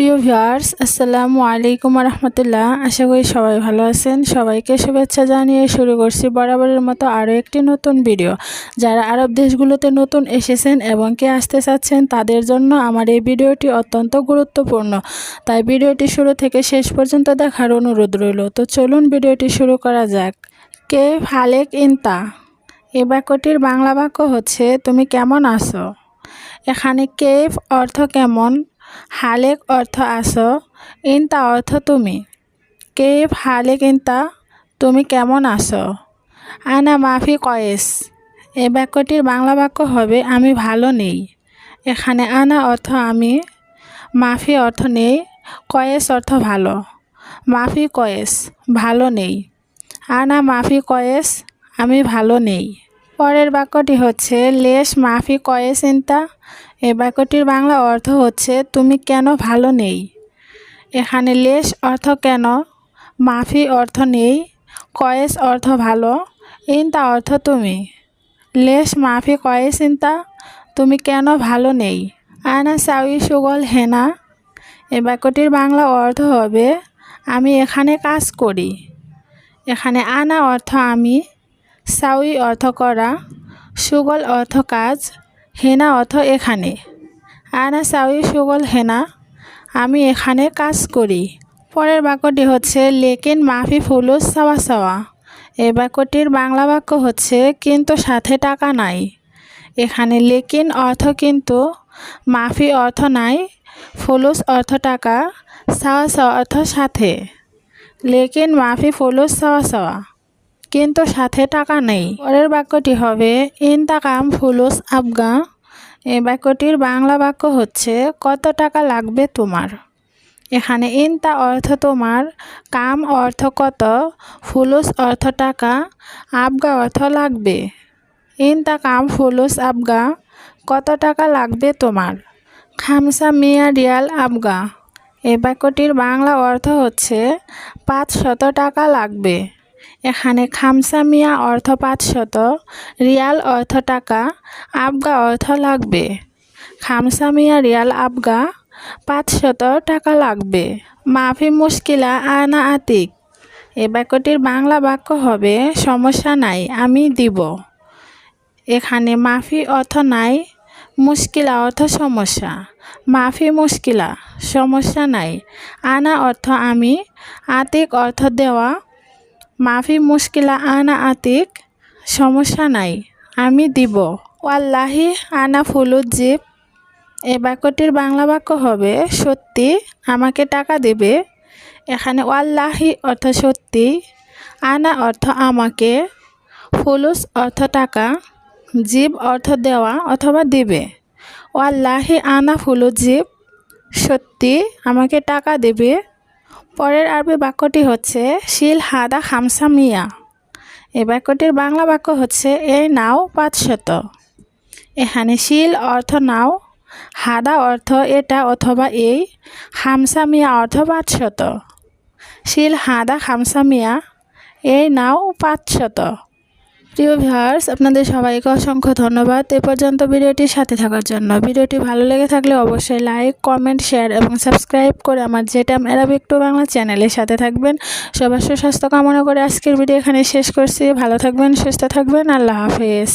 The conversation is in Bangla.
প্রিয় ভিউয়ার্স, আসসালামু আলাইকুম রহমতুল্লাহ আশা করি সবাই ভালো আছেন। সবাইকে শুভেচ্ছা জানিয়ে শুরু করছি বরাবরের মতো আরও একটি নতুন ভিডিও। যারা আরব দেশগুলোতে নতুন এসেছেন এবং কে আসতে চাচ্ছেন, তাদের জন্য আমার এই ভিডিওটি অত্যন্ত গুরুত্বপূর্ণ। তাই ভিডিওটি শুরু থেকে শেষ পর্যন্ত দেখার অনুরোধ রইল। তো চলুন ভিডিওটি শুরু করা যাক। কে ফালেক ইনতা? এ বাক্যটির বাংলা বাক্য হচ্ছে, তুমি কেমন আছো? এখানে কেফ অর্থ কেমন? হালেক অর্থ আসো ইনতা অর্থ তুমি। কেফ হালেক ইনতা? তুমি কেমন আছো? আনা মাফি কয়েস। এ বাক্যটির বাংলা বাক্য হবে, আমি ভালো নেই। এখানে আনা অর্থ, আমি মাফি অর্থ, নেই। কয়েস অর্থ, ভালো। মাফি কয়েস, ভালো নেই। আনা মাফি কয়েস, আমি ভালো নেই। পরের বাক্যটি হচ্ছে, লেশ মাফি কয়েস ইনতা? এই বাক্যটির বাংলা অর্থ হচ্ছে, তুমি কেন ভালো নেই? এখানে লেশ অর্থ কেন? মাফি অর্থ নেই? কয়েস অর্থ ভালো? ইনতা অর্থ তুমি? লেশ, মাফি, কয়েস, ইনতা? তুমি কেন ভালো নেই? আয়না সাউই সুগল হেনা। এ বাক্যটির বাংলা অর্থ হবে, আমি এখানে কাজ করি। এখানে আনা অর্থ আমি সাউই অর্থ করা, সুগল অর্থ কাজ হেনা অর্থ এখানে। আনা সাউই সুগল হেনা, আমি এখানে কাজ করি। পরের বাক্যটি হচ্ছে, লেকিন মাফি ফুলুস সাওয়া সাওয়া। এই বাক্যটির বাংলা বাক্য হচ্ছে, কিন্তু সাথে টাকা নাই। এখানে, লেকিন অর্থ কিন্তু, মাফি অর্থ নাই, ফুলুস অর্থ টাকা, সাওয়া সাওয়া অর্থ সাথে। লেকিন মাফি ফুলুস সাওয়া সাওয়া। কিন্তু সাথে টাকা নেই। পরের বাক্যটি হবে ইন তাকাম ফুলুস আবগা। এই বাক্যটির বাংলা বাক্য হচ্ছে, কত টাকা লাগবে তোমার? এখানে ইনতা অর্থ তোমার, কাম অর্থ কত, ফুলুস অর্থ টাকা, আবগা অর্থ লাগবে। ইনতা কাম ফুলুস আবগা, কত টাকা লাগবে তোমার? খামসা মিয়া রিয়াল আবগা। এই বাক্যটির বাংলা অর্থ হচ্ছে পাঁচ শত টাকা লাগবে। এখানে মিয়া অর্থ পাঁচশত, রিয়াল অর্থ টাকা, আবগা অর্থ লাগবে। খামসা মিয়া রিয়াল, আবগা, পাঁচশত টাকা লাগবে। মাফি মুশকিলা আনা আতিক। এ বাক্যটির বাংলা বাক্য হবে, সমস্যা নাই, আমি দিব। এখানে মাফি অর্থ নাই, মুশকিলা অর্থ সমস্যা। মাফি মুশকিলা, সমস্যা নাই। আনা অর্থ আমি, আতিক অর্থ দেওয়া মাফি মুশকিলা আনা আতিক, সমস্যা নাই, আমি দিব। ওয়াল্লাহি, আনা ফুলুজ্জিব এ বাক্যটির বাংলা বাক্য হবে, সত্যি আমাকে টাকা দেবে। এখানে ওয়াল্লাহি অর্থ সত্যি, আনা অর্থ আমাকে। ফুলুস অর্থ টাকা, জীব অর্থ দেওয়া অথবা দিবে। ওয়াল্লাহি, আনা ফুলুজ্জিব সত্যি আমাকে টাকা দেবে। পরের আরবি বাক্যটি হচ্ছে, শিল হাদা খামসা মিয়া। এই বাক্যটির বাংলা বাক্য হচ্ছে এই নাও পাঁচশত। এখানে শিল অর্থ নাও, হাদা অর্থ এটা অথবা এই হামসা মিয়া অর্থ পাঁচশত। শিল হাদা খামসা মিয়া এই নাও পাঁচশত। প্রিয় ভিউয়ার্স, আপনাদের সবাইকে অসংখ্য ধন্যবাদ। এ পর্যন্ত ভিডিওটির সাথে থাকার জন্য। ভিডিওটি ভালো লেগে থাকলে অবশ্যই লাইক, কমেন্ট, শেয়ার এবং সাবস্ক্রাইব করে আমার জেটাম অ্যারাবিক টু বাংলা চ্যানেলের সাথে থাকবেন। সবার সুস্বাস্থ্য কামনা করে আজকের ভিডিও এখানে শেষ করছি। ভালো থাকবেন, সুস্থ থাকবেন। আল্লাহ হাফেজ।